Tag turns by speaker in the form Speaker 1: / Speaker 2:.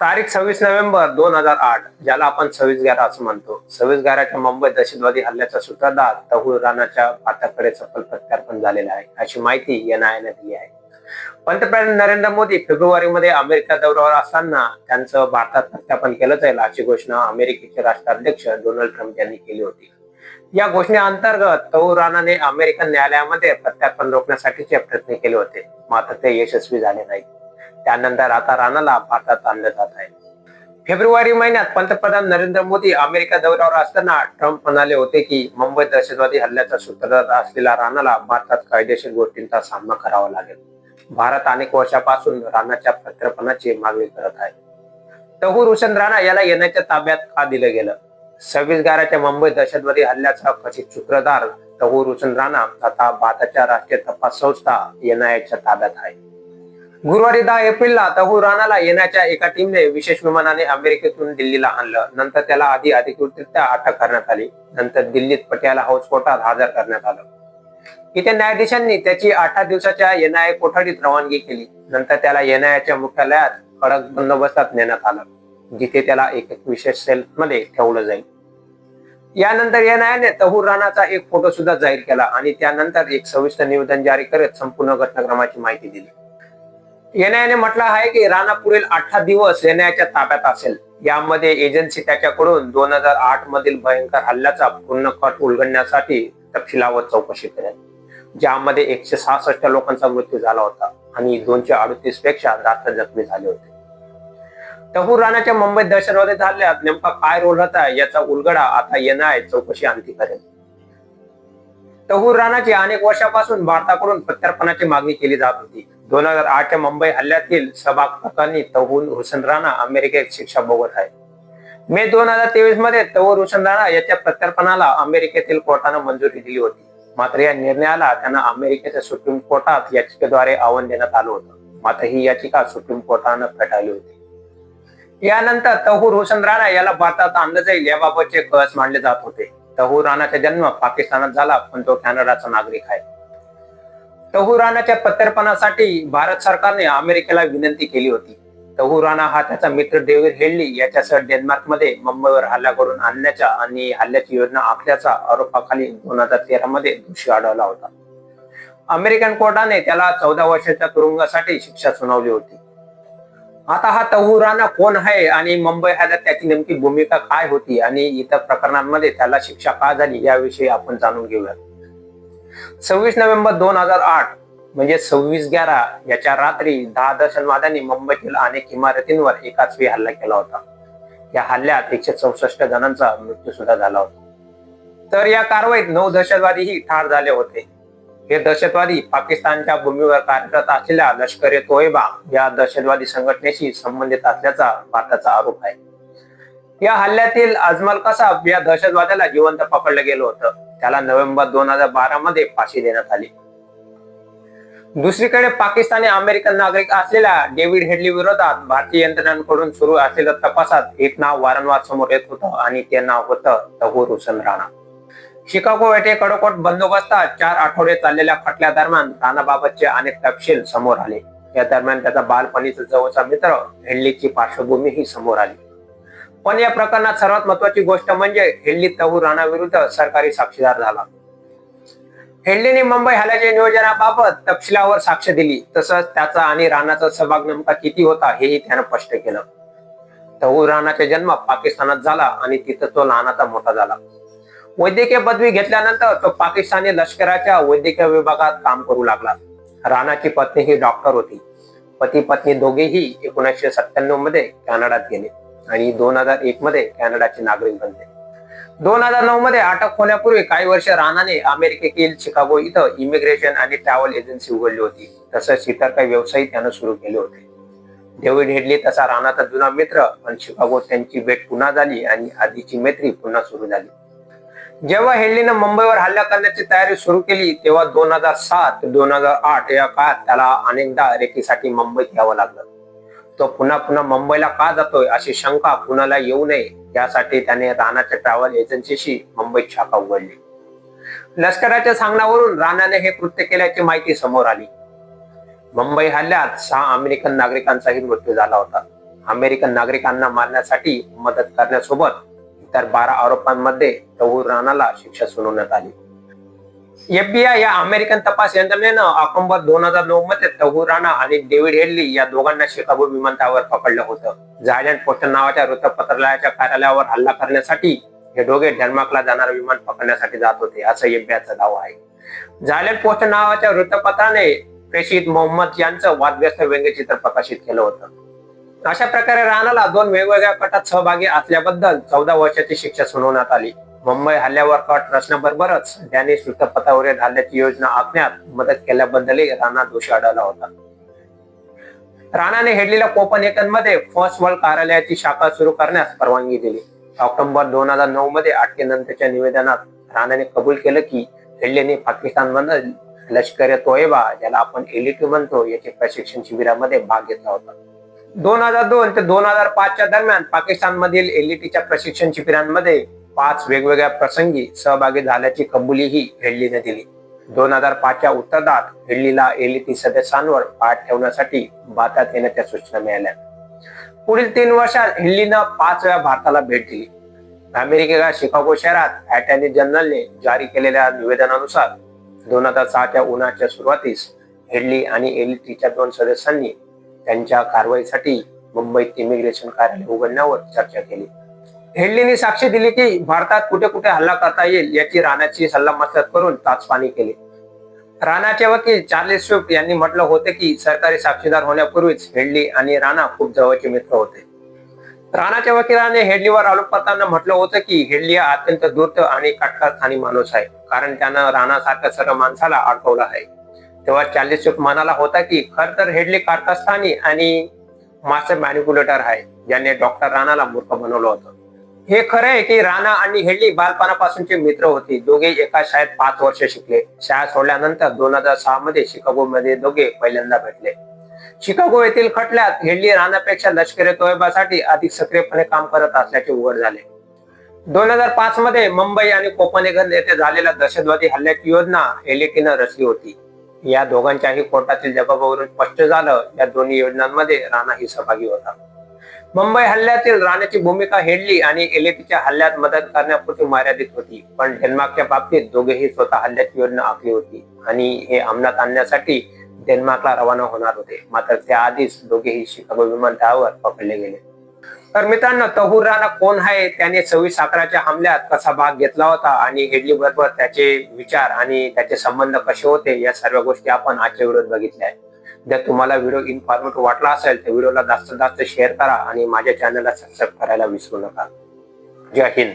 Speaker 1: तारीख सव्वीस नोव्हेंबर दोन हजार आठ ज्याला आपण सव्वीस ग्यारा असं म्हणतो. सव्वीस ग्याराच्या मुंबई दहशतवादी हल्ल्याचा सूत्रधार तहुल राणाच्या पात्याकडे सफल प्रत्यार्पण झालेला आहे. अशी माहिती एनआयने दिली आहे. पंतप्रधान नरेंद्र मोदी फेब्रुवारी मध्ये अमेरिका दौऱ्यावर असताना त्यांचं भारतात प्रत्यापन केलं जाईल अशी घोषणा अमेरिकेचे राष्ट्राध्यक्ष डोनाल्ड ट्रम्प यांनी केली होती. या घोषणेअंतर्गत तौर राणाने अमेरिकन न्यायालयामध्ये प्रत्यार्पण रोखण्यासाठीचे प्रयत्न केले होते. मात्र ते यशस्वी झाले नाही त्यानंतर आता राणाला भारतात आणलं जात आहे. फेब्रुवारी महिन्यात पंतप्रधान नरेंद्र मोदी अमेरिका दौऱ्यावर असताना ट्रम्प म्हणाले होते की मुंबई दहशतवादी हल्ल्याचा सूत्रधार असलेला राणाला भारतात कायदेशीर गोष्टींचा सामना करावा लागेल. भारत अनेक वर्षापासून राणाच्या प्रत्यार्पणाची मागणी करत आहे. तहूर हुसेन राणा याला येण्याच्या ताब्यात का दिलं गेलं? सव्वीस गाराच्या मुंबई दहशतवादी हल्ल्याचा कथित सूत्रधार तहूर हुसेन राणा आता भारताच्या राष्ट्रीय तपास संस्था एनआयच्या ताब्यात आहे. गुरुवारी दहा एप्रिलला तहू राणाला येण्याच्या एका टीमने विशेष विमानाने अमेरिकेतून दिल्लीला आणलं. नंतर त्याला आधी अधिकृतरित्या अटक करण्यात आली. नंतर दिल्लीत पटियाला हाऊसकोर्टात हजर करण्यात आलं. इथे न्यायाधीशांनी त्याची आठ दिवसाच्या एनआयए कोठडीत रवानगी केली. नंतर त्याला एनआयच्या मुख्यालयात कडक बंदोबस्तात नेण्यात आलं जिथे त्याला एक विशेष सेल मध्ये ठेवलं जाईल. यानंतर एनआयने तहूर राणाचा एक फोटो सुद्धा जाहीर केला आणि त्यानंतर एक सविस्तर निवेदन जारी करत संपूर्ण घटनाक्रमाची माहिती दिली. एनआयने म्हटलं आहे की राणा पुढील अठरा दिवस एनआयच्या ताब्यात असेल. यामध्ये एजन्सी त्याच्याकडून दोन हजार आठ मधील भयंकर हल्ल्याचा पूर्ण कट उलगडण्यासाठी तपशिलावर चौकशी करेल. ज्यामध्ये एकशे सहासष्ट लोकांचा मृत्यू झाला होता आणि दोनशे अडतीसपेक्षा जास्त जखमी झाले होते. तहूर राणाच्या मुंबईत दहशतवादी हल्ल्यात नेमका काय रोल होता याचा उलगडा आता एनआय चौकशी आणखी करेल. तहूर राणाची अनेक वर्षापासून भारताकडून प्रत्यार्पणाची मागणी केली जात होती. दोन हजार आठच्या मुंबई हल्ल्यातील सभागतांनी तहून तहूर हुसेन राणा अमेरिकेत शिक्षा भोगत आहे. मे दोन हजार तेवीसमध्ये तहूर हुसेन राणा याच्या प्रत्यार्पणाला अमेरिकेतील कोर्टानं मंजुरी दिली होती. मात्र या निर्णयाला त्यांना अमेरिकेच्या सुप्रीम कोर्टात याचिकेद्वारे आव्हान देण्यात आलं होतं. मात्र ही याचिका सुप्रीम कोर्टानं फेटाळली होती. यानंतर तहूर हुसेन राणा याला भारतात आणलं जाईल याबाबतचे कळस मांडले जात होते. तहूर राणाचा जन्म पाकिस्तानात झाला पण तो कॅनडाचा नागरिक आहे. तहूर प्रत्यर्पणासाठी भारत सरकारने अमेरिकेला विनंती केली होती. तहूर हा त्याचा मित्र डेव्हिड हेडली याच्यासह डेन्मार्कमध्ये मुंबईवर हल्ला करून आणण्याच्या आणि हल्ल्याची योजना आखल्याचा आरोपाखाली दोन हजार तेरा मध्ये दोषी आढळला होता. अमेरिकन कोर्टाने त्याला चौदा वर्षाच्या तुरुंगासाठी शिक्षा सुनावली होती. आता हा तहूर कोण आहे आणि मुंबई हल्ल्यात त्याची नेमकी भूमिका काय होती आणि इतर प्रकरणांमध्ये त्याला शिक्षा का झाली याविषयी आपण जाणून घेऊया सव्वीस नोव्हेंबर दोन हजार आठ म्हणजे सव्वीस ग्यारा याच्या रात्री दहा दहशतवाद्यांनी मुंबईतील अनेक इमारतींवर एकाच वेळी हल्ला केला होता. या हल्ल्यात एकशे चौसष्ट जणांचा मृत्यू सुद्धा झाला होता. तर या कारवाईत नऊ दहशतवादीही ठार झाले होते. हे दहशतवादी पाकिस्तानच्या भूमीवर कार्यरत असलेल्या लष्कर ए तोयबा या दहशतवादी संघटनेशी संबंधित असल्याचा भारताचा आरोप आहे. या हल्ल्यातील अजमल कसाब या दहशतवाद्याला जिवंत पकडलं गेलं होतं. त्याला नोव्हेंबर दोन हजार बारा मध्ये फाशी देण्यात आली. दुसरीकडे पाकिस्तानी अमेरिकन नागरिक असलेल्या डेव्हिड हेडली विरोधात भारतीय यंत्रणांकडून सुरू असलेल्या तपासात एक नाव वारंवार समोर येत होतं आणि ते नाव होतं तहूर हुसन राणा. शिकागो येथे कडोकोट बंदोबस्तात चार आठवडे चाललेल्या खटल्या दरम्यान राणाबाबतचे अनेक तपशील समोर आले. या दरम्यान त्याचा बालपणीचा जवळचा मित्र हेडलीची पार्श्वभूमी ही समोर आली. पण या प्रकरणात सर्वात महत्वाची गोष्ट म्हणजे हेडली तहू राणा विरुद्ध सरकारी साक्षीदार झाला. हेडलीने मुंबई हल्ल्याच्या नियोजनाबाबत तपशिलावर साक्ष दिली. तसंच त्याचा आणि राणाचा सहभाग नेमका किती होता हेही त्यानं स्पष्ट केलं. तहू राणाचा जन्म पाकिस्तानात झाला आणि तिथं तो लहानाचा मोठा झाला. वैद्यकीय पदवी घेतल्यानंतर तो पाकिस्तानी लष्कराच्या वैद्यकीय विभागात काम करू लागला. राणाची पत्नी ही डॉक्टर होती. पती पत्नी दोघेही एकोणीसशे सत्त्याण्णवमध्ये कॅनडात गेले. आणि दोन हजार एक मध्ये कॅनडाचे नागरिक बनले. दोन हजार नऊ मध्ये अटक होण्यापूर्वी काही वर्ष राणाने अमेरिकेतील शिकागो इथं इमिग्रेशन आणि ट्रॅव्हल एजन्सी उघडली होती. तसंच इतर काही व्यवसाय त्यानं सुरू केले होते. डेव्हिड हेडली तसा राणाचा जुना मित्र पण शिकागोत त्यांची भेट पुन्हा झाली आणि आधीची मैत्री पुन्हा सुरू झाली. जेव्हा हेडलीनं मुंबईवर हल्ला करण्याची तयारी सुरू केली तेव्हा दोन हजार सात दोन हजार आठ या काळात त्याला अनेकदा रेकीसाठी मुंबईत यावं लागलं. तो पुन्हा पुन्हा मुंबईला का जातोय अशी शंका कुणाला येऊ नये यासाठी त्याने राणाच्या ट्रॅव्हल एजन्सीशी मुंबईत शाखा उघडली. लष्कराच्या सांगण्यावरून राणाने हे कृत्य केल्याची माहिती समोर आली. मुंबई हल्ल्यात सहा अमेरिकन नागरिकांचाही मृत्यू झाला होता. अमेरिकन नागरिकांना मारण्यासाठी मदत करण्यासोबत इतर बारा आरोपांमध्ये राणाला शिक्षा सुनावण्यात आली. एफबीआय या अमेरिकन तपास यंत्रणेनं ऑक्टोबर दोन हजार नऊ मध्ये तहूर राणा आणि डेव्हिड हेडली या दोघांना शिकागो विमानतळावर पकडलं होतं. झायलँड पोस्ट नावाच्या वृत्तपत्रालयाच्या कार्यालयावर हल्ला करण्यासाठी हे दोघे डेन्मार्कला जाणारं विमान पकडण्यासाठी जात होते असं एफबीआयचा दावा आहे. झायलँड पोस्ट नावाच्या वृत्तपत्राने प्रेषित मोहम्मद यांचं वादग्रस्त व्यंगचित्र प्रकाशित केलं होतं. अशा प्रकारे राणाला दोन वेगवेगळ्या कटात सहभागी असल्याबद्दल चौदा वर्षाची शिक्षा सुनावण्यात आली. मुंबई हल्ल्यावर कट रचण्याबरोबरच त्यांनी वृत्तपत्रावरील हल्ल्याची योजना आखण्यात मदत केल्याबद्दलही राणा दोषी आढळला होता. राणाने हेडलेल्या कोपनमध्ये फर्स्ट वर्ल्ड कार्यालयाची शाखा सुरू करण्यास परवानगी दिली. ऑक्टोबर दोन हजार नऊ मध्ये अटकेनंतरच्या निवेदनात राणाने कबूल केलं की हेडलेने पाकिस्तानमध्ये लष्कर तोयबा ज्याला आपण एलिटी म्हणतो याचे प्रशिक्षण शिबिरामध्ये भाग घेतला होता. दोन हजार दोन ते दोन हजार पाचच्या दरम्यान पाकिस्तानमधील एलईटीच्या प्रशिक्षण शिबिरांमध्ये पाच वेगवेगळ्या प्रसंगी सहभागी झाल्याची कबुलीही हेडलीने दिली. दोन हजार पाचच्या उत्तरदात हेडलीला एलईटी सदस्यांवर पाठ ठेवण्यासाठी भारतात येण्याच्या सूचना मिळाल्या. पुढील तीन वर्षात हेडलीनं पाच वेळा भारताला भेट दिली. अमेरिकेच्या शिकागो शहरात अटॉर्नी जनरलने जारी केलेल्या निवेदनानुसार दोन हजार सहाच्या उन्हाच्या सुरुवातीस हेडली आणि एलईटीच्या दोन सदस्यांनी त्यांच्या कारवाईसाठी मुंबईत इमिग्रेशन कार्यालय उघडण्यावर चर्चा केली. हेडलीने साक्षी दिली की भारतात कुठे कुठे हल्ला करता येईल याची राणाची सल्लामसलत करून ताचपाणी केली. राणाचे वकील चार्लेस स्विफ्ट यांनी म्हटलं होते की सरकारी साक्षीदार होण्यापूर्वीच हेडली आणि राणा खूप जवळचे मित्र होते. राणाच्या वकिलाने हेडलीवर आरोप करताना म्हटलं होतं की हेडली हा अत्यंत दूर्त आणि काटकारखानी माणूस आहे कारण त्यानं राणासारख्या सर्व माणसाला अडकवलं आहे. तेव्हा चार्लिस स्विफ्ट म्हणाला होता की खर तर हेडली कारकस्थानी आणि मास्टर मॅनिप्युलेटर आहे ज्याने डॉक्टर राणाला मूर्ख बनवलं होतं. हे खरं आहे की राणा आणि हेडली बालपणापासूनचे मित्र होते. दोघे एका शाळेत पाच वर्ष शिकले. शाळा सोडल्यानंतर दोन हजार सहा मध्ये शिकागो मध्ये दोघे पहिल्यांदा भेटले. शिकागो येथील खटल्यात हेडली राणापेक्षा लष्करी तोयबासाठी अधिक सक्रियपणे काम करत असल्याचे उघड झाले. दोन हजार पाच मध्ये मुंबई आणि कोपनेगन येथे झालेल्या दहशतवादी हल्ल्याची योजना एलईटीनं रचली होती. या दोघांच्याही कोर्टातील जबाबावरून स्पष्ट झालं या दोन्ही योजनांमध्ये राणाही सहभागी होता. मुंबई हल्ल्यातील राणाची भूमिका हेडली आणि एलईटीच्या हल्ल्यात मदत करण्यापुरती मर्यादित होती. पण डेन्मार्कच्या बाबतीत दोघेही स्वतः हल्ल्याची योजना आखली होती आणि हे अंमलात आणण्यासाठी डेन्मार्कला रवाना होणार होते. मात्र त्याआधीच दोघेही शिकागो विमानतळावर पकडले गेले. तर मित्रांनो तहूर राणा कोण आहे? त्याने सव्वीस अकराच्या हमल्यात कसा भाग घेतला होता आणि हेडली बरोबर त्याचे विचार आणि त्याचे संबंध कसे होते? या सर्व गोष्टी आपण आजच्या व्हिडिओत बघितल्या आहेत. जर तुम्हाला व्हिडिओ इन्फॉर्मेटिव्ह वाटला असेल तर व्हिडिओला जास्तीत जास्त शेअर करा आणि माझ्या चॅनलला सबस्क्राईब करायला विसरू नका. जय हिंद.